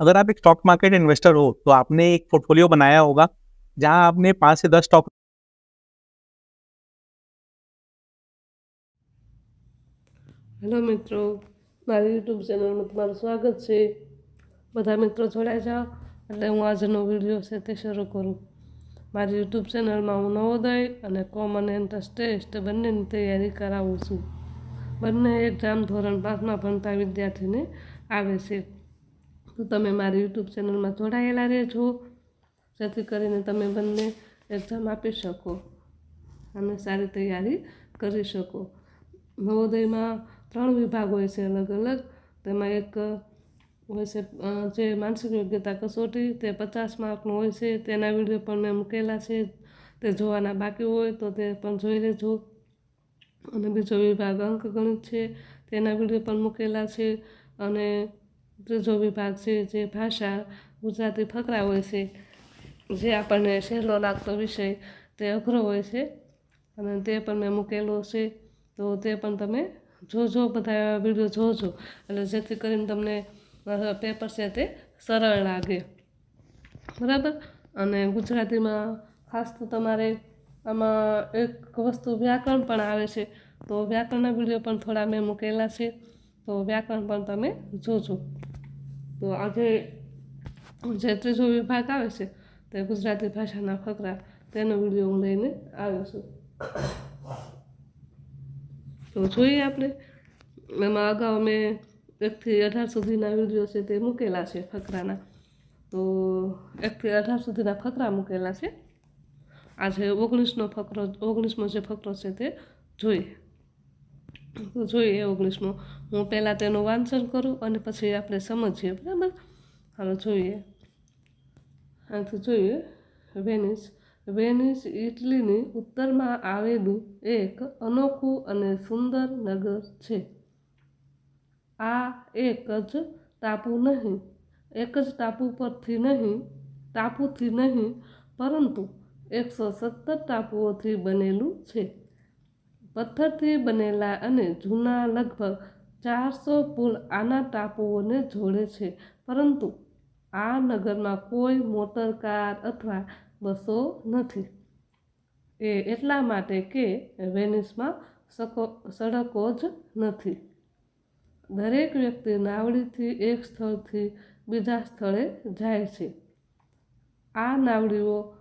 अगर आप एक स्टॉक मार्केट इन्वेस्टर हो तो आपने एक पोर्टफोलियो बनाया होगा जहां आपने पाँच से दस स्टॉक હેલો મિત્રો મારી યુટ્યુબ ચેનલમાં તમારું સ્વાગત છે બધા મિત્રો જોડાઈ જાઓ એટલે હું આજનો વિડીયો છે તે શરૂ કરું મારી યુટ્યુબ ચેનલમાં હું નવોદય અને કોમન એન્ટ્રન્સ ટેસ્ટ બંનેની તૈયારી કરાવું છું બંને એક્ઝામ ધોરણ પાંચમાં ભણતા વિદ્યાર્થીને આવે છે તો તમે મારી યુટ્યુબ ચેનલમાં જોડાયેલા રહેજો. જેથી કરીને તમે બંને એક્ઝામ આપી શકો અને સારી તૈયારી કરી શકો. નવોદયમાં ત્રણ વિભાગ હોય છે અલગ અલગ. તેમાં એક હોય છે જે માનસિક યોગ્યતા કસોટી, તે પચાસ માર્કનું હોય છે. તેના વીડિયો પણ મેં મૂકેલા છે. તે જોવાના બાકી હોય તો તે પણ જોઈ લેજો. અને બીજો વિભાગ અંકગણિત છે. તેના વીડિયો પણ મૂકેલા છે. અને ત્રીજો વિભાગ છે, જે ભાષા ગુજરાતી ફકરા હોય છે, જે આપણને સહેલો લાગતો વિષય તે અઘરો હોય છે. અને તે પણ મેં મૂકેલો છે, તો તે પણ તમે જોજો, બધા વીડિયો જોજો. એટલે જેથી કરીને તમને પેપર છે તે સરળ લાગે. બરાબર? અને ગુજરાતીમાં ખાસ તો તમારે આમાં એક વસ્તુ વ્યાકરણ પણ આવે છે, તો વ્યાકરણના વીડિયો પણ થોડા મેં મૂકેલા છે. તો વ્યાકરણ પણ તમે જોજો. તો આજે જે ત્રીજો વિભાગ આવે છે તે ગુજરાતી ભાષાના ફકરા, તેનો વીડિયો હું લઈને આવ્યો છું. તો જોઈએ આપણે. એમાં અગાઉ મેં એકથી અઢાર સુધીના વીડિયો છે તે મૂકેલા છે ફકરાના. તો એકથી અઢાર સુધીના ફકરા મૂકેલા છે. આજે ઓગણીસનો ફકરો, ઓગણીસમો જે ફકરો છે તે જોઈએ. જોઈએ ઓગણીસમો. હું પહેલાં તેનું વાંચન કરું અને પછી આપણે સમજીએ, બરાબર? હાલો, જોઈએ. આથી જોઈએ, વેનિસ. વેનિસ ઇટલીની ઉત્તરમાં આવેલું એક અનોખું અને સુંદર નગર છે. આ એક જ ટાપુ નહીં, એક જ ટાપુ પરથી નહીં, ટાપુથી નહીં, પરંતુ એકસો સત્તર ટાપુઓથી બનેલું છે. પથ્થરથી બનેલા અને જૂના લગભગ ચારસો પુલ આના ટાપુઓને જોડે છે. પરંતુ આ નગરમાં કોઈ મોટર કાર અથવા બસો નથી. એ એટલા માટે કે વેનિસમાં સકો, સડકો જ નથી. દરેક વ્યક્તિ નાવડીથી એક સ્થળથી બીજા સ્થળે જાય છે. આ નાવડીઓ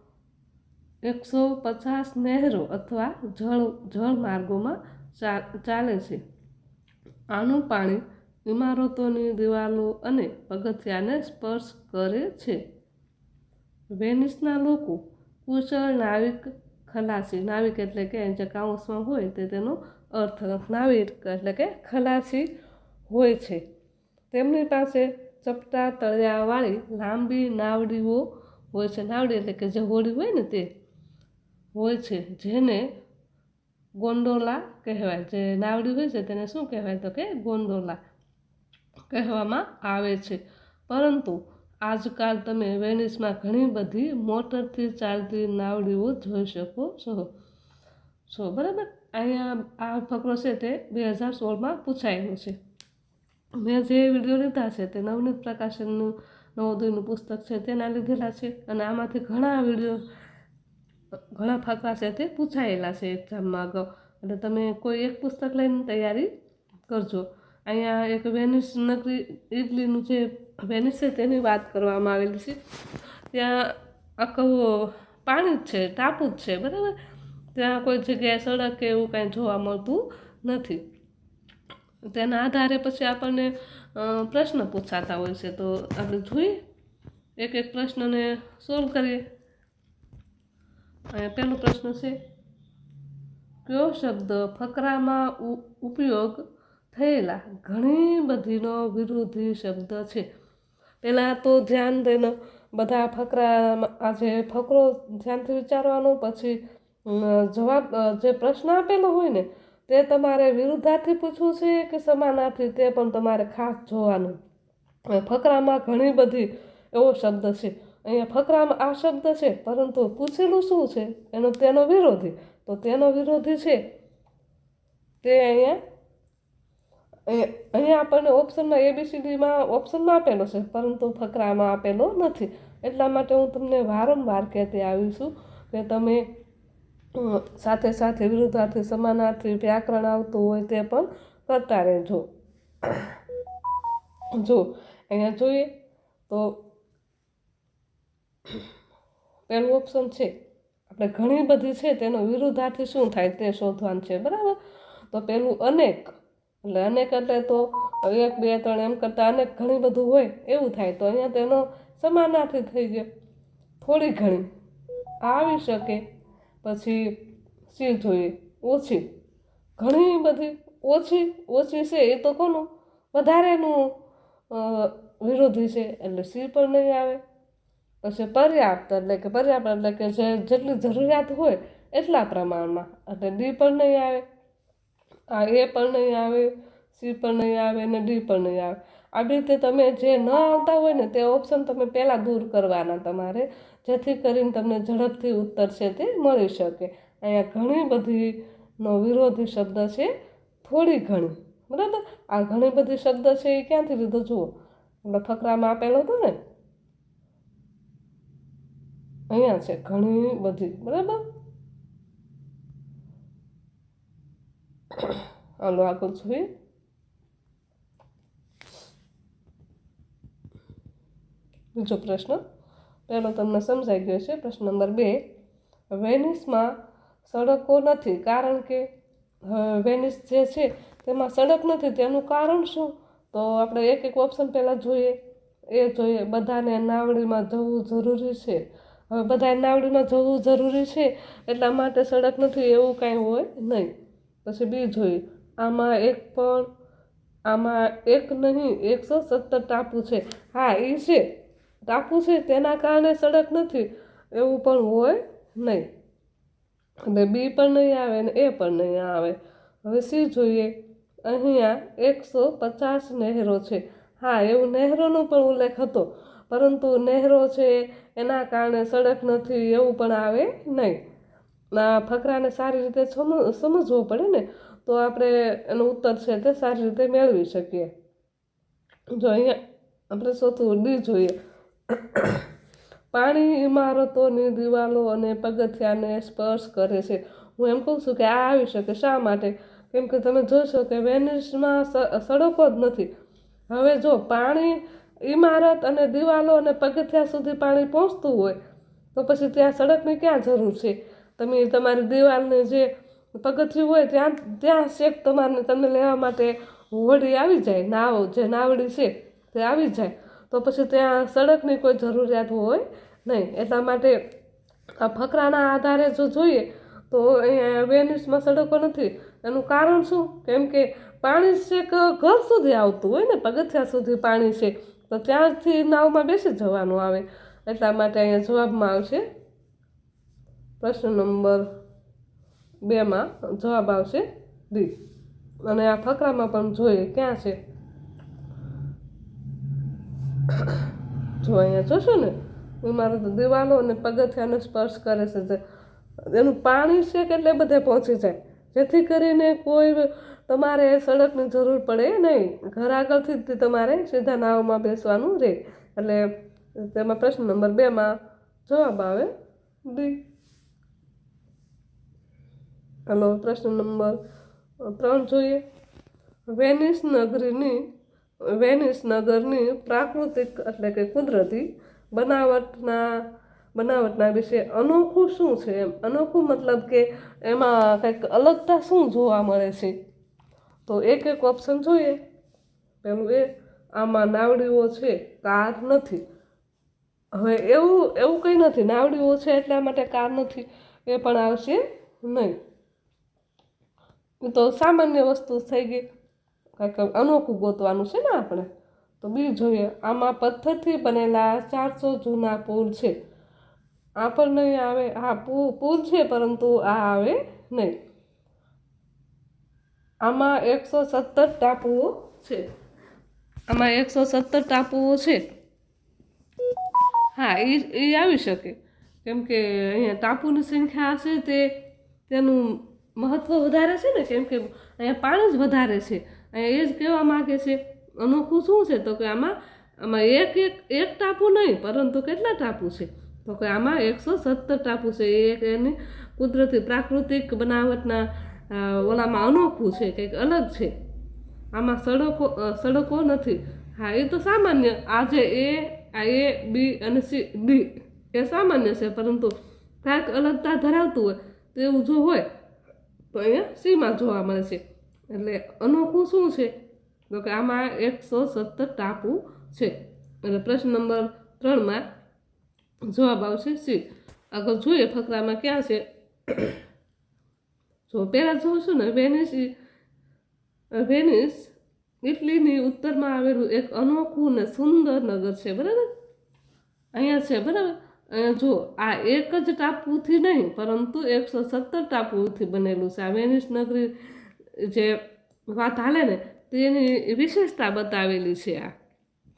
એકસો પચાસ નહેરો અથવા જળ જળમાર્ગોમાં ચા, ચાલે છે. આનું પાણી ઇમારતોની દિવાલો અને પગથિયાને સ્પર્શ કરે છે. વેનિસના લોકો કુશળ નાવિક, ખલાસી, નાવિક એટલે કે જે કાઉન્સમાં હોય તે તેનો અર્થ નાવિક એટલે કે ખલાસી હોય છે. તેમની પાસે ચપટા તળિયાવાળી લાંબી નાવડીઓ હોય છે. નાવડી એટલે કે જે હોડી હોય ને તે હોય છે, જેને ગોંડોલા કહેવાય. જે નાવડી હોય છે, તેને શું કહેવાય? તો કે ગોંડોલા કહેવામાં આવે છે. પરંતુ આજકાલ તમે વેનિસમાં ઘણી બધી મોટરથી ચાલતી નાવડીઓ જોઈ શકો છો. છો, બરાબર? અહીંયા આ ફકરો છે તે બે હજાર સોળમાં પૂછાયેલો છે. મેં જે વીડિયો લીધા છે, તે નવનીત પ્રકાશનનું, નવોદયનું પુસ્તક છે, તેના લીધેલા છે. અને આમાંથી ઘણા વીડિયો ઘણા ફકરા છે તે પૂછાયેલા છે એક્ઝામમાં અગાઉ એટલે તમે કોઈ એક પુસ્તક લઈને તૈયારી કરજો. અહીંયા એક વેનિસ નગરી ઇટલીનું જે વેનિસ છે તેની વાત કરવામાં આવેલી છે. ત્યાં આખું પાણી જ છે, ટાપુ જ છે, બરાબર? ત્યાં કોઈ જગ્યાએ સડક કે એવું કાંઈ જોવા મળતું નથી. તેના આધારે પછી આપણને પ્રશ્ન પૂછાતા હોય છે. તો આપણે જોઈએ એક એક પ્રશ્નને સોલ્વ કરીએ. અહીંયા પહેલો પ્રશ્ન છે, કયો શબ્દ ફકરામાં ઉપયોગ થયેલા ઘણી બધીનો વિરોધી શબ્દ છે? પહેલાં તો ધ્યાન દઈને બધા ફકરામાં આજે ફકરો ધ્યાનથી વિચારવાનો, પછી જવાબ જે પ્રશ્ન આપેલો હોય ને, તે તમારે વિરુદ્ધાર્થી પૂછવું છે કે સમાનાર્થી તે પણ તમારે ખાસ જોવાનું? ફકરામાં ઘણી બધી એવો શબ્દ છે. અહીંયા ફકરામાં આ શબ્દ છે, પરંતુ પૂછેલું શું છે? એનો તેનો વિરોધી. તો તેનો વિરોધી છે તે અહીંયા અહીંયા આપણને ઓપ્શનમાં એબીસીડીમાં ઓપ્શનમાં આપેલો છે, પરંતુ ફકરામાં આપેલો નથી. એટલા માટે હું તમને વારંવાર કહેતી આવી છું કે તમે સાથે સાથે વિરુદ્ધાર્થી, સમાનાર્થી વ્યાકરણ આવતું હોય તે પણ કરતા રહેજો. જો, અહીંયા જોઈએ તો પહેલું ઓપ્શન છે. આપણે ઘણી બધી છે તેનો વિરુદ્ધાર્થી શું થાય તે શોધવાનું છે, બરાબર? તો પેલું અનેક. એટલે અનેક એટલે તો એક, બે, ત્રણ એમ કરતાં અનેક ઘણી બધું હોય, એવું થાય. તો અહીંયા તેનો સમાનાર્થી થઈ ગયો. થોડી ઘણી. આવી શકે. પછી સી જોઈએ? ઓછી. ઘણી બધી ઓછી ઓછી છે એ તો કોનું? વધારેનું વિરોધી છે. એટલે સી પણ નહીં આવે? પછી પર્યાપ્ત એટલે કે પર્યાપ્ત એટલે કે જે જેટલી જરૂરિયાત હોય એટલા પ્રમાણમાં. એટલે ડી પણ નહીં આવે, આ એ પણ નહીં આવે, સી પણ નહીં આવે અને ડી પણ નહીં આવે. આવી રીતે તમે જે ન આવતા હોય ને તે ઓપ્શન તમે પહેલાં દૂર કરવાના તમારે, જેથી કરીને તમને ઝડપથી ઉત્તર છે તે મળી શકે. અહીંયા ઘણી બધીનો વિરોધી શબ્દ છે, થોડી ઘણી. બરાબર? આ ઘણી બધી શબ્દ છે એ ક્યાંથી લીધો? જુઓ. એટલે ફકરામાં આપેલો હતો ને અહીંયા છે, ઘણી બધી, બરાબર? હાલો, આગળ જોઈએ. બીજો પ્રશ્ન. પહેલો તમને સમજાઈ ગયો છે, પ્રશ્ન નંબર બે. વેનિસમાં સડકો નથી, કારણ કે વેનિસ જે છે, તેમાં સડક નથી, તેનું કારણ શું? તો આપણે એક એક ઓપ્શન પહેલાં જોઈએ. એ જોઈએ, બધાને નાવડીમાં જવું જરૂરી છે. હવે બધાએ નાવડીમાં જવું જરૂરી છે, એટલા માટે સડક નથી, એવું કાંઈ હોય નહીં. પછી બી જોયું આમાં એક પણ, આમાં એક નહીં, એકસો સત્તર ટાપુ છે. હા એ છે. ટાપુ છે, તેના કારણે સડક નથી, એવું પણ હોય નહીં. અને બી પણ નહીં આવે ને એ પણ નહીં આવે. હવે સી જોઈએ, અહીંયા એકસો પચાસ નહેરો છે. હા, એવું નહેરોનો પણ ઉલ્લેખ હતો. પરંતુ નહેરો છે એના કારણે સડક નથી, એવું પણ આવે નહીં. આ ફકરાને સારી રીતે સમ- સમજવો પડે ને, તો આપણે એનો ઉત્તર છે તે સારી રીતે મેળવી શકીએ. જો અહીંયા આપણે ચોથું ડી જોઈએ. પાણી ઇમારતોની દિવાલો અને પગથિયાને સ્પર્શ કરે છે. હું એમ કહું છું કે આ આવી શકે શા માટે? કેમ કે તમે જોશો કે વેનિસમાં સડકો જ નથી. હવે જો પાણી ઇમારત અને દિવાલો અને પગથિયા સુધી પાણી પહોંચતું હોય, તો પછી ત્યાં સડકની ક્યાં જરૂર છે? તમે તમારી દિવાલને જે પગથિયું હોય, ત્યાં ત્યાં શેક તમારને તમને લેવા માટે હોડી આવી જાય, નાવ, જે નાવડી છે તે આવી જાય. તો પછી ત્યાં સડકની કોઈ જરૂરિયાત હોય નહીં. એટલા માટે આ ફકરાના આધારે જો જોઈએ, તો અહીંયા વેનિસમાં સડકો નથી. એનું કારણ શું? કેમ કે પાણી છેક ઘર સુધી આવતું હોય ને, પગથિયા સુધી પાણી છે. તો ત્યાંથી નાવમાં બેસી જવાનું આવે. એટલા માટે અહીંયા જવાબમાં આવશે. પ્રશ્ન નંબર બેમાં જવાબ આવશે ડી અને આ ફકરામાં પણ જોઈએ ક્યાં છે. જો અહીંયા જોશો ને ઇમારત દિવાલો અને પગથિયાને સ્પર્શ કરે છે. એનું પાણી છે કેટલે બધે પહોંચી જાય. જેથી કરીને કોઈ તમારે સડકની જરૂર પડે નહીં. ઘર આગળથી જ તમારે સીધા નાવમાં બેસવાનું રહે એટલે તેમાં પ્રશ્ન નંબર બેમાં જવાબ આવે ડી હલો, પ્રશ્ન નંબર ત્રણ જોઈએ. વેનિસ નગરીની, વેનિસ નગરની પ્રાકૃતિક એટલે કે કુદરતી બનાવટના બનાવટના વિશે અનોખું શું છે? એમ અનોખું મતલબ કે એમાં કંઈક અલગતા શું જોવા મળે છે? તો એક એક ઓપ્શન જોઈએ. પેલું એ આમાં નાવડીઓ છે, કાર નથી. હવે એવું એવું કંઈ નથી. નાવડીઓ છે એટલા માટે કાર નથી. એ પણ આવશે નહીં. તો સામાન્ય વસ્તુ થઈ ગઈ. કાંઈક અનોખું ગોતવાનું છે ને આપણે? તો બી જોઈએ. આમાં પથ્થરથી બનેલા ચારસો જૂના પુલ છે. આ પણ નહીં આવે. હા પુલ છે, પરંતુ આ આવે નહીં. આમાં એકસો સત્તર ટાપુઓ છે. આમાં એકસો સત્તર ટાપુઓ છે. હા એ એ આવી શકે. કેમ કે અહીંયા ટાપુની સંખ્યા હશે તે તેનું મહત્ત્વ વધારે છે ને? કેમ કે અહીંયા પાણી જ વધારે છે. અહીંયા એ જ કહેવા માગે છે. અનોખું શું છે? તો કે આમાં આમાં એક એક એક ટાપુ નહીં, પરંતુ કેટલા ટાપુ છે? તો કે આમાં એકસો સત્તર ટાપુ છે. એ એક એની કુદરતી પ્રાકૃતિક બનાવટના ઓલામાં અનોખું છે, કંઈક અલગ છે. આમાં સડકો સડકો નથી. હા, એ તો સામાન્ય. આજે એ, આ એ, બી અને સી, ડી એ સામાન્ય છે, પરંતુ કાંઈક અલગતા ધરાવતું હોય તેવું જો હોય, તો અહીંયા સીમાં જોવા મળે છે. એટલે અનોખું શું છે? તો કે આમાં એકસો સત્તર ટાપુ છે. એટલે પ્રશ્ન નંબર ત્રણમાં જવાબ આવશે સી. આગળ જોઈએ ફકરામાં ક્યાં છે? જો પહેલાં જોઈશું ને, વેનિસ વેનિસ ઇટલીની ઉત્તરમાં આવેલું એક અનોખું ને સુંદર નગર છે, બરાબર? અહીંયા છે, બરાબર? જો, આ એક જ ટાપુથી નહીં, પરંતુ એકસો સત્તર ટાપુથી બનેલું છે. આ વેનિસ નગરી જે વાત હાલે ને, તેની વિશેષતા બતાવેલી છે આ.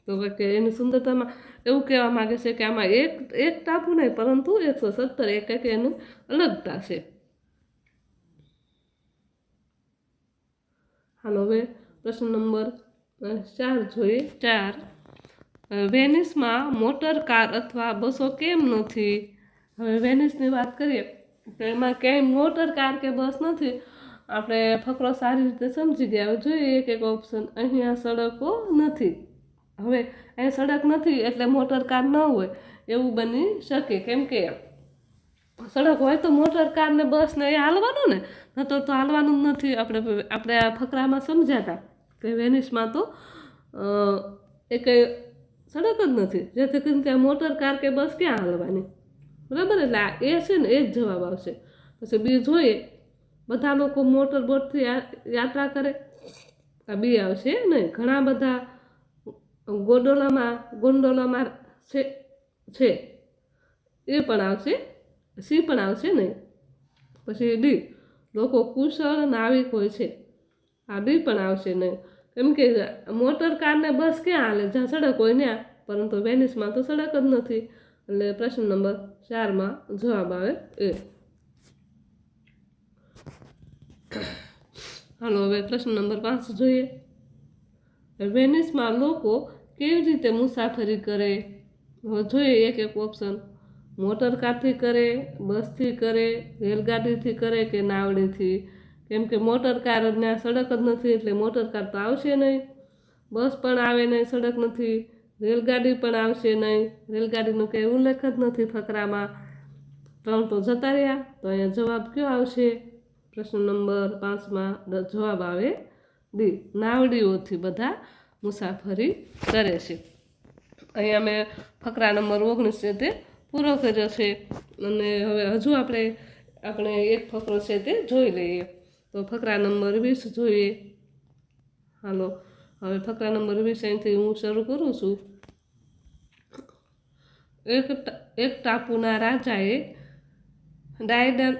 તો કે એની સુંદરતામાં એવું કહેવા માગે છે કે આમાં એક એક ટાપુ નહીં, પરંતુ એકસો સત્તર, એક એક એનું અલગતા છે. હાલો હવે પ્રશ્ન નંબર ચાર જોઈએ. ચાર. વેનિસમાં મોટર કાર અથવા બસો કેમ નથી? હવે વેનિસની વાત કરીએ, તો એમાં ક્યાંય મોટર કાર કે બસ નથી? આપણે ફકરો સારી રીતે સમજી ગયા. જોઈએ એક એક ઓપ્શન. અહીંયા સડકો નથી. હવે અહીંયા સડક નથી એટલે મોટર કાર ન હોય. એવું બની શકે. કેમ કે સડક હોય તો મોટર કાર ને બસ ને એ હાલવાનું ને. નતો તો હાલવાનું નથી. આપણે આપણે આ ફકરામાં સમજાતા કે વેનિસમાં તો એક સડક જ નથી. જેથી કરીને ત્યાં મોટર, કાર કે બસ ક્યાં હાલવાની? બરાબર? એટલે એ છે ને એ જ જવાબ આવશે. પછી બી જોઈએ. બધા લોકો મોટર બોટથી યાત્રા કરે. આ બી આવશે નહીં ઘણા બધા ગોડોલામાં, ગોંડોલામાં છે છે. એ પણ આવશે, સી પણ આવશે નહીં પછી ડી. લોકો કુશળ નાવિક હોય છે. આ બી પણ આવશે નહીં. કેમ કે મોટર કારને બસ ક્યાં હાલે? જ્યાં સડક હોય ત્યાં. પરંતુ વેનિસમાં તો સડક જ નથી. એટલે પ્રશ્ન નંબર ચારમાં જવાબ આવે એ. હાલો, હવે પ્રશ્ન નંબર પાંચ જોઈએ. વેનિસમાં લોકો કેવી રીતે મુસાફરી કરે? જોઈએ એક એક ઓપ્શન મોટર કારથી કરે, બસથી કરે, રેલગાડીથી કરે કે નાવડીથી કેમ કે મોટર કાર જ સડક જ નથી, એટલે મોટર કાર તો આવશે નહીં. બસ પણ આવે નહીં, સડક નથી. રેલગાડી પણ આવશે નહીં. રેલગાડીનો કંઈ ઉલ્લેખ જ નથી ફકરામાં. ત્રણ તો જતા રહ્યા, તો અહીંયા જવાબ કયો આવશે? પ્રશ્ન નંબર પાંચમાં જવાબ આવે ડી, નાવડીઓથી બધા મુસાફરી કરે છે. અહીંયા મેં ફકરા નંબર ઓગણીસ છે તે પૂરો કર્યો છે. અને હવે હજુ આપણે આપણે એક ફકરો છે તે જોઈ લઈએ. તો ફકરા નંબર વીસ જોઈએ. હાલો, હવે ફકરા નંબર વીસ અહીંથી હું શરૂ કરું છું. એક એક ટાપુના રાજાએ ડાયડલ,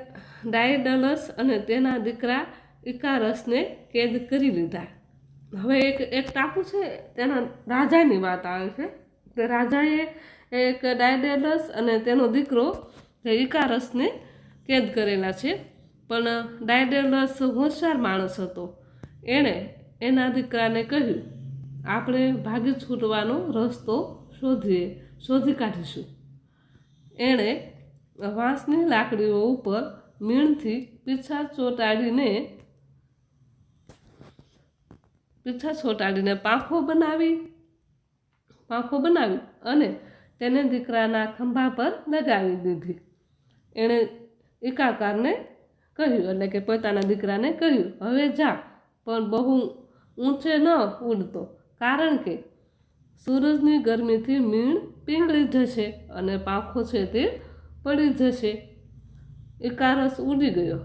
ડાયડલસ અને તેના દીકરા ઇકારસને કેદ કરી લીધા. હવે એક એક ટાપુ છે, તેના રાજાની વાત આવે છે. તે રાજાએ એક ડાયડેડસ અને તેનો દીકરો તે ઇકારસને કેદ કરેલા છે. પણ ડાયડેલસ હોશિયાર માણસ હતો. એણે એના દીકરાને કહ્યું, આપણે ભાગી છૂટવાનો રસ્તો શોધીએ, શોધી કાઢીશું. એણે વાંસની લાકડીઓ ઉપર મીણથી પીછા ચોંટાડીને, પીછા ચોટાડીને પાંખો બનાવી પાંખો બનાવી અને તેને દીકરાના ખંભા પર લગાવી દીધી. એણે એકાકારને કહ્યું, એટલે કે પોતાના દીકરાને કહ્યું, હવે જા, પણ બહુ ઊંચે ન ઉડતો, કારણ કે સૂરજની ગરમીથી મીણ પીંગળી જશે અને પાંખો છે તે પડી જશે. એકારસ ઉડી ગયો.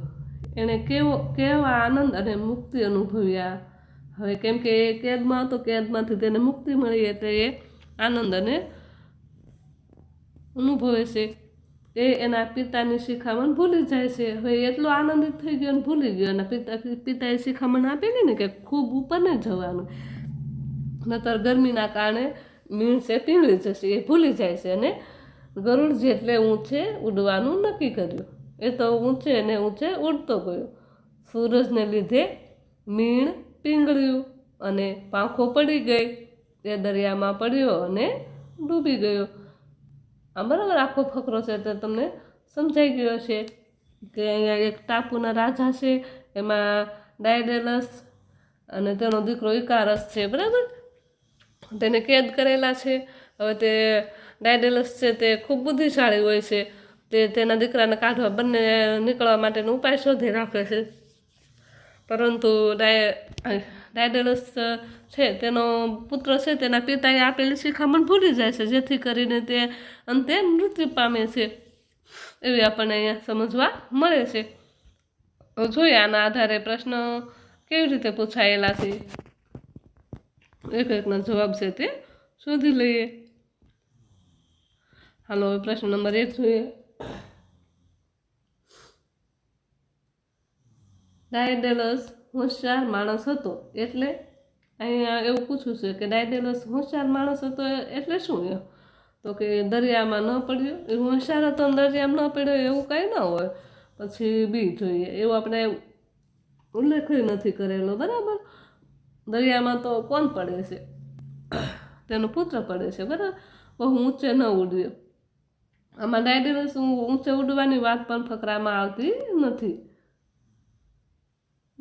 એણે કેવો, કેવા આનંદ અને મુક્તિ અનુભવ્યા. હવે કેમ કે એ કેદમાં હતો કેદમાંથી તેને મુક્તિ મળી, એટલે એ આનંદ અને અનુભવે છે. એ એના પિતાની શિખામણ ભૂલી જાય છે. હવે એટલો આનંદિત થઈ ગયો અને ભૂલી ગયો. અને પિતા, પિતાએ શિખામણ આપેલી ને કે ખૂબ ઉપર નહીં જવાનું. નતર ગરમીના કારણે મીણ છે પીંગળી જશે, એ ભૂલી જાય છે અને ગરુડ જેટલે ઊંચે ઉડવાનું નક્કી કર્યું. એ તો ઊંચે ને ઊંચે ઉડતો ગયો. સૂરજને લીધે મીણ પીંગળ્યું અને પાંખો પડી ગઈ. તે દરિયામાં પડ્યો અને ડૂબી ગયો. આ બરાબર આખો ફકરો છે, તે તમને સમજાઈ ગયો છે કે અહીંયા એક ટાપુના રાજા છે, એમાં ડાયડેલસ અને તેનો દીકરો ઇકારસ છે, બરાબર? તેને કેદ કરેલા છે. હવે તે ડાયડેલસ છે તે ખૂબ બુદ્ધિશાળી હોય છે. તે તેના દીકરાને કાઢવા બંને નીકળવા માટેનો ઉપાય શોધી રાખે છે. પરંતુ ડાય ડાયડેલસ છે તેનો પુત્ર છે, તેના પિતાએ આપેલી શિખામણ ભૂલી જાય છે, જેથી કરીને તે અંતે મૃત્યુ પામે છે. એવી આપણને અહીંયા સમજવા મળે છે. જોઈએ આના આધારે પ્રશ્ન કેવી રીતે પૂછાયેલા છે. એક એકનો જવાબ છે તે શોધી લઈએ. હાલો, હવે પ્રશ્ન નંબર એક જોઈએ. ડાયડેલસ હોશિયાર માણસ હતો. એટલે અહીંયા એવું પૂછ્યું છે કે ડાયડેલસ હોશિયાર માણસ હતો એટલે શું એમ? તો કે દરિયામાં ન પડ્યો. એ હોશિયાર હતો દરિયામાં ન પડ્યો એવું કાંઈ ન હોય. પછી બી જોઈએ. એવું આપણે ઉલ્લેખ નથી કરેલો. બરાબર? દરિયામાં તો કોણ પડે છે? તેનો પુત્ર પડે છે. બરાબર? બહુ ઊંચે ન ઉડ્યો. આમાં ડાયડેલસ ઊંચે ઉડવાની વાત પણ ફકરામાં આવતી નથી.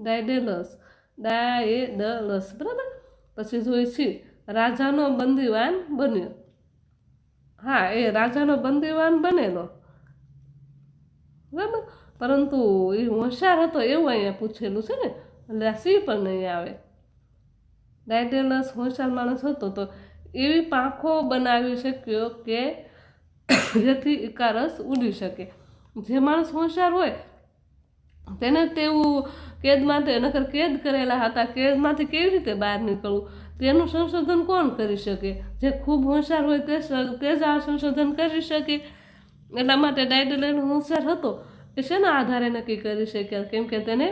ડાયડેલસ ડાયડલસ બરાબર? પછી જોઈએ છીએ રાજાનો બંદીવાન બન્યો. હા, એ રાજાનો બંદીવાન બનેલો. બરાબર? પરંતુ એ હોશિયાર હતો એવું અહીંયા પૂછેલું છે ને. એટલે આ સી પણ નહીં આવે. ડાયડેલસ હોશિયાર માણસ હતો તો એવી પાંખો બનાવી શક્યો કે જેથી ઇકારસ ઉડી શકે. જે માણસ હોશિયાર હોય તેને તેવું કેદમાંથી, નકર કેદ કરેલા હતા, કેદમાંથી કેવી રીતે બહાર નીકળવું? તેનું સંશોધન કોણ કરી શકે? જે ખૂબ હોશિયાર હોય તે તે જ આ સંશોધન કરી શકે. એટલા માટે ડાયડલેન હોશિયાર હતો. એ શેના આધારે નક્કી કરી શક્યા? કેમ કે તેને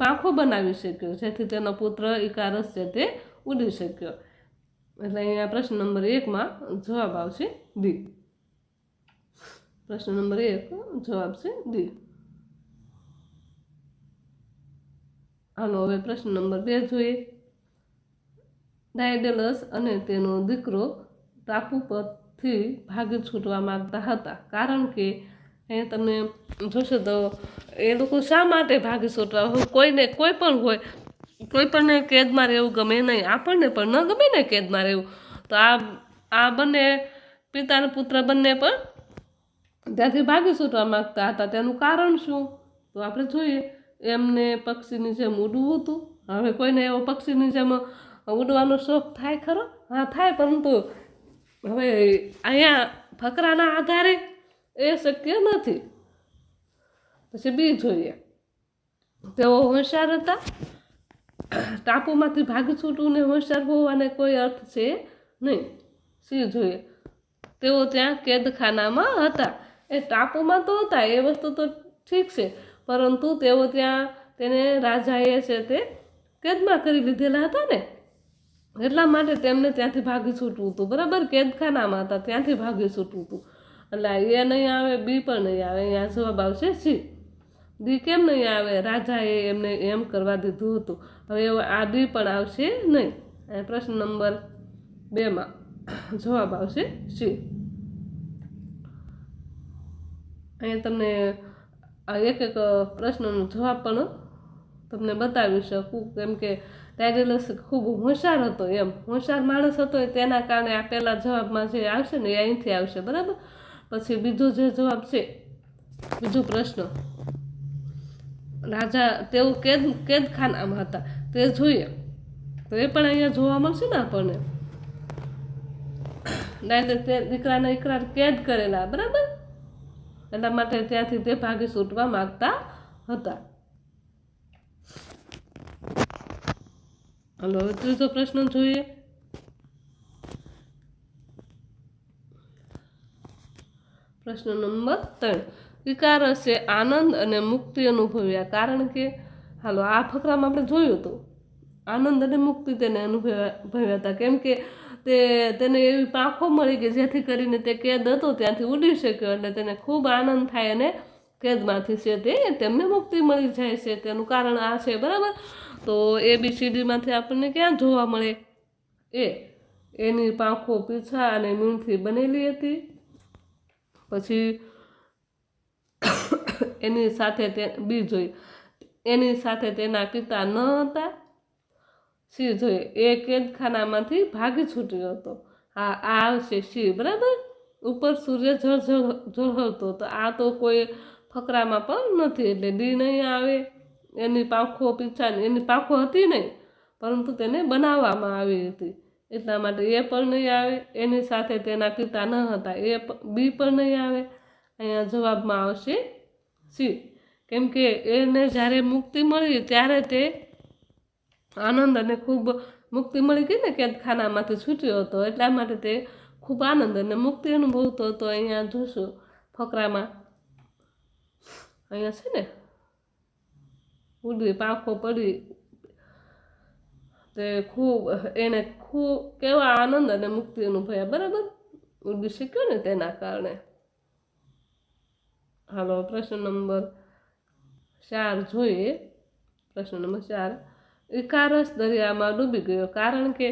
પાંખો બનાવી શક્યો, જેથી તેનો પુત્ર ઇકારસ છે તે ઉડી શક્યો. એટલે અહીંયા પ્રશ્ન નંબર એકમાં જવાબ આવશે ડી. પ્રશ્ન નંબર એક જવાબ છે ડી. હાલો, હવે પ્રશ્ન નંબર બે જોઈએ. ડાયડેલસ અને તેનો દીકરો ટાપુ પરથી ભાગી છૂટવા માગતા હતા. કારણ કે અહીંયા તમે જોશો તો એ લોકો શા માટે ભાગી છૂટવા હોય? કોઈને કોઈ પણ હોય, કોઈ પણને કેદમાં રહેવું ગમે નહીં. આપણને પણ ન ગમે ને કેદમાં રહેવું. તો આ આ બંને પિતા પુત્ર બંને પણ ત્યાંથી ભાગી છૂટવા માગતા હતા. તેનું કારણ શું? તો આપણે જોઈએ. એમને પક્ષીની જેમ ઉડવું હતું. હવે કોઈને એવો પક્ષીની જેમ ઉડવાનો શોખ થાય ખરો? હા, થાય, પરંતુ હવે અહીંયા ફકરાના આધારે એ શક્ય નથી. પછી બી જોઈએ. તેઓ હોશિયાર હતા. ટાપુમાંથી ભાગી છૂટવું ને હોશિયાર હોવાને કોઈ અર્થ છે નહીં. સી જોઈએ. તેઓ ત્યાં કેદખાનામાં હતા. એ ટાપુમાં તો હતા, એ વસ્તુ તો ઠીક છે. પરંતુ તેઓ ત્યાં તેને રાજાએ છે તે કેદમાં કરી લીધેલા હતા ને. એટલા માટે તેમને ત્યાંથી ભાગી છૂટવું હતું. બરાબર? કેદખાનામાં હતા. ત્યાંથી ભાગી છૂટવું હતું. એટલે એ નહીં આવે, બી પણ નહીં આવે. અહીંયા જવાબ આવશે સી. ડી કેમ નહીં આવે? રાજાએ એમને એમ કરવા દીધું હતું. હવે આ ડી પણ આવશે નહીં. અને પ્રશ્ન નંબર બેમાં જવાબ આવશે સી. અહીંયા તમને આ એક એક પ્રશ્નનો જવાબ પણ તમને બતાવી શકું. કેમ કે ટાઇડલસ ખૂબ હોશિયાર હતો એમ. હોશિયાર માણસ હતો એ તેના કારણે આ પહેલા જવાબમાં જે આવશે ને એ અહીંથી આવશે, બરાબર? પછી બીજો જે જવાબ છે, બીજો પ્રશ્ન. રાજા તેઓ કેદ, કેદખાનામાં હતા. તે જોઈએ. તો એ પણ અહીંયા જોવા મળશે ને આપણને. ડાયરેક્ટ દીકરાના ઇકરાર કેદ કરેલા, બરાબર? એટલા માટે ત્યાંથી તે ભાગી છૂટવા માગતા હતા. હલો ત્રીજો પ્રશ્ન જોઈએ. પ્રશ્ન નંબર ત્રણ. વિકારસે આનંદ અને મુક્તિ અનુભવ્યા કારણ કે, હાલો, આ ફકરામાં આપણે જોયું હતું. આનંદ અને મુક્તિ તેને અનુભવ્યા હતા. કેમ કે તે તેને એવી પાંખો મળી ગઈ જેથી કરીને તે કેદ હતો, ત્યાંથી ઉડી શક્યો એટલે તેને ખૂબ આનંદ થાય અને કેદમાંથી છે તે તેમને મુક્તિ મળી જાય છે. તેનું કારણ આ છે, બરાબર? તો એ બી સીડીમાંથી આપણને ક્યાં જોવા મળે? એ, એની પાંખો પીછા અને મીણથી બનેલી હતી. પછી એની સાથે તે, બી જોઈ. એની સાથે તેના પિતા ન હતા. સી જોઈએ એ કેદખાનામાંથી ભાગી છૂટ્યો હતો. હા, આ આવશે સિંહ બરાબર? ઉપર સૂર્ય ઝળઝળ ઝળહળતો તો આ તો કોઈ ફકરામાં પણ નથી, એટલે ડી નહીં આવે. એની પાંખો પીછાની, એની પાંખો હતી નહીં, પરંતુ તેને બનાવવામાં આવી હતી. એટલા માટે એ પણ નહીં આવે. એની સાથે તેના પિતા ન હતા. એ બી પણ નહીં આવે. અહીંયા જવાબમાં આવશે સી કેમ કે એને જ્યારે મુક્તિ મળી ત્યારે તે આનંદ અને ખૂબ મુક્તિ મળી ગઈ ને કેદખાનામાંથી છૂટ્યો હતો. એટલા માટે તે ખૂબ આનંદ અને મુક્તિ અનુભવતો હતો. અહીંયા જોશું ફકરામાં. અહીંયા છે ને ઉડવી, પાંખો પડી તે ખૂબ, એને ખૂબ કેવા આનંદ અને મુક્તિ અનુભવ્યા. બરાબર? ઉડવી શીખ્યો ને તેના કારણે. હાલો, પ્રશ્ન નંબર ચાર જોઈએ. પ્રશ્ન નંબર ચાર. ઇકારસ દરિયામાં ડૂબી ગયો. કારણ કે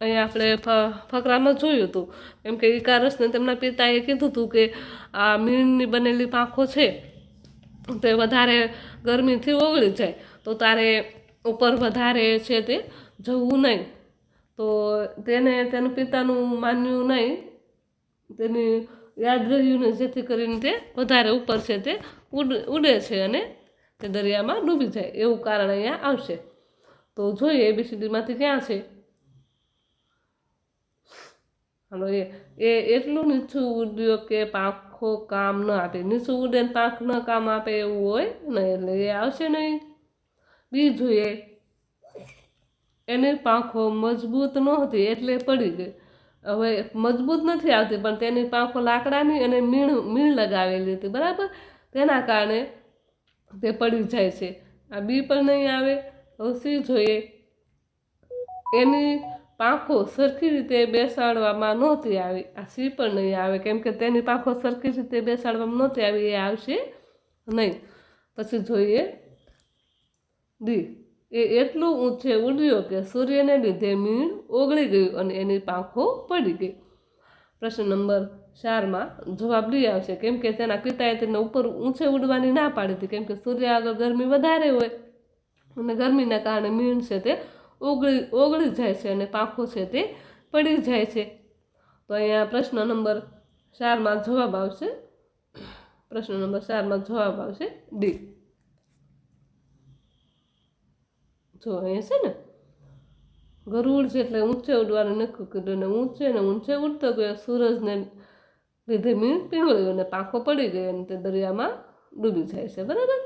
અહીંયા આપણે ફકરામાં જોયું હતું. કેમ કે ઇકારસને તેમના પિતાએ કીધું હતું કે આ મીણની બનેલી પાંખો છે તે વધારે ગરમીથી ઓગળી જાય. તો તારે ઉપર વધારે છે તે જવું નહીં. તો તેને, તેના પિતાનું માન્યું નહીં. તેની યાદ રહ્યું નહીં જેથી કરીને તે વધારે ઉપર છે તે ઉડે છે અને તે દરિયામાં ડૂબી જાય. એવું કારણ અહીંયા આવશે. તો જોઈએ એબીસીડીમાંથી ક્યાં છે? હાલો, એ એ એટલું નીચું ઉડ્યો કે પાંખો કામ ન આપે. નીચું ઉડે ને પાંખ ન કામ આપે એવું હોય નહીં એટલે એ આવશે નહીં. બી જોઈએ એની પાંખો મજબૂત નહોતી, એટલે પડી ગઈ. હવે મજબૂત નથી આવતી, પણ તેની પાંખો લાકડાની અને મીણ મીણ લગાવેલી હતી, બરાબર? તેના કારણે તે પડી જાય છે. આ બી પણ નહીં આવે. હવે જોઈએ. એની પાંખો સરખી રીતે બેસાડવામાં નહોતી આવી. આ સી પણ નહીં આવે, કેમ કે તેની પાંખો સરખી રીતે બેસાડવામાં નહોતી આવી, એ આવશે નહીં. પછી જોઈએ ડી એ એટલું ઊંચે ઉડ્યો કે સૂર્યને લીધે મીણ ઓગળી ગયું અને એની પાંખો પડી ગઈ. પ્રશ્ન નંબર ચારમાં જવાબ ડી આવશે, કેમ કે તેના પિતાએ તેને ઉપર ઊંચે ઉડવાની ના પાડી હતી, કેમ કે સૂર્ય આગળ ગરમી વધારે હોય. અને ગરમીના કારણે મીણ છે તે ઓગળી ઓગળી જાય છે અને પાંખો છે તે પડી જાય છે. તો અહીંયા પ્રશ્ન નંબર ચારમાં જવાબ આવશે. પ્રશ્ન નંબર ચારમાં જવાબ આવશે ડી. જો અહીંયા છે ને, ગરુડ છે એટલે ઊંચે ઉડવાનું નક્કી કર્યું અને ઊંચે ને ઊંચે ઉડતો ગયો, સૂરજને લીધે મીણ પીવળ્યું અને પાંખો પડી ગયો અને તે દરિયામાં ડૂબી જાય છે. બરાબર?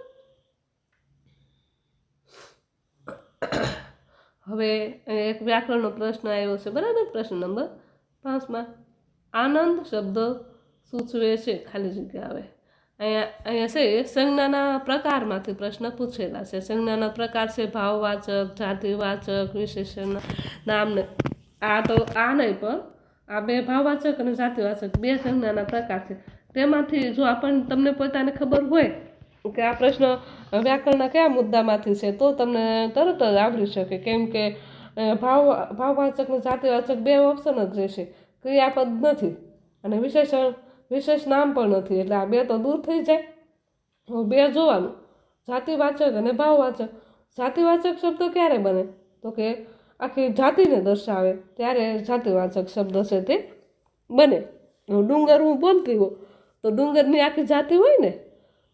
હવે એક વ્યાકરણનો પ્રશ્ન આવ્યો છે. બરાબર? પ્રશ્ન નંબર પાંચમાં, આનંદ શબ્દ સૂચવે છે. ખાલી જગ્યા આવે. અહીંયા અહીંયા છે, સંજ્ઞાના પ્રકારમાંથી પ્રશ્ન પૂછેલા છે. સંજ્ઞાના પ્રકાર છે, ભાવવાચક, જાતિવાચક, વિશેષણ, નામને. આ તો આ નહીં, પણ આ બે ભાવવાચક અને જાતિવાચક બે સંજ્ઞાના પ્રકાર છે. તેમાંથી જો આપણને, તમને પોતાને ખબર હોય કે આ પ્રશ્ન વ્યાકરણના કયા મુદ્દામાંથી છે, તો તમને તરત જ આવડી શકે કેમ કે ભાવ, ભાવવાચક અને જાતિવાચક બે ઓપ્શન જ રહેશે, ક્રિયાપદ નથી અને વિશેષણ વિશેષ નામ પણ નથી, એટલે આ બે તો દૂર થઈ જાય. બે જોવાનું, જાતિવાચક અને ભાવવાચક. જાતિવાચક શબ્દ ક્યારે બને? તો કે આખી જાતિને દર્શાવે, ત્યારે જાતિવાચક શબ્દ છે તે બને. ડુંગર હું બોલતી હોઉં તો ડુંગરની આખી જાતિ હોય ને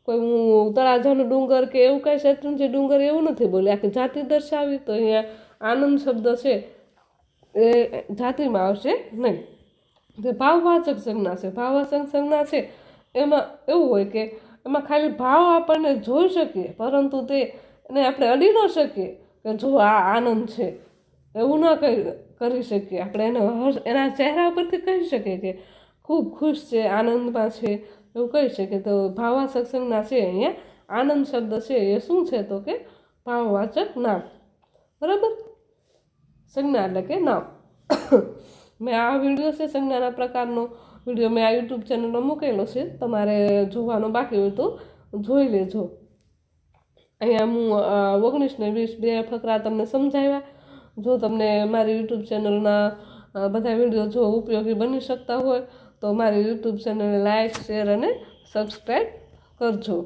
કોઈ હું તળાજાનું ડુંગર કે એવું કાંઈ શેત્રુંજી ડુંગર એવું નથી બોલી. આખી જાતિ દર્શાવી તો અહીંયા આનંદ શબ્દ છે એ જાતિમાં આવશે નહીં. જે ભાવવાચક સંજ્ઞા છે. ભાવવાચક સંજ્ઞા છે એમાં એવું હોય કે એમાં ખાલી ભાવ આપણને જોઈ શકીએ, પરંતુ તે એને આપણે અડી ન શકીએ કે જો આ આનંદ છે. એવું ન કરી કરી શકીએ. આપણે એને એના ચહેરા ઉપરથી કહી શકીએ કે ખૂબ ખુશ છે, આનંદમાં છે. એવું કહી શકે તો ભાવવાચક સંજ્ઞા છે અહીંયા, આનંદ શબ્દ છે, એ શું છે તો કે ભાવવાચક નામ. બરાબર? સંજ્ઞા એટલે કે નામ. મેં આ વીડિયો છે સંજ્ઞાના પ્રકારનો. વીડિયો મેં આ યુટ્યુબ ચેનલમાં મૂકેલો છે. તમારે જોવાનો બાકી હોય તો જોઈ લેજો. અહીંયા હું ઓગણીસને વીસ બે ફકરા તમને સમજાવ્યા. જો તમને મારી યુટ્યુબ ચેનલના બધા વીડિયો જો ઉપયોગી બની શકતા હોય તો મારી યુટ્યુબ ચેનલને લાઇક શેર અને સબસ્ક્રાઈબ કરજો.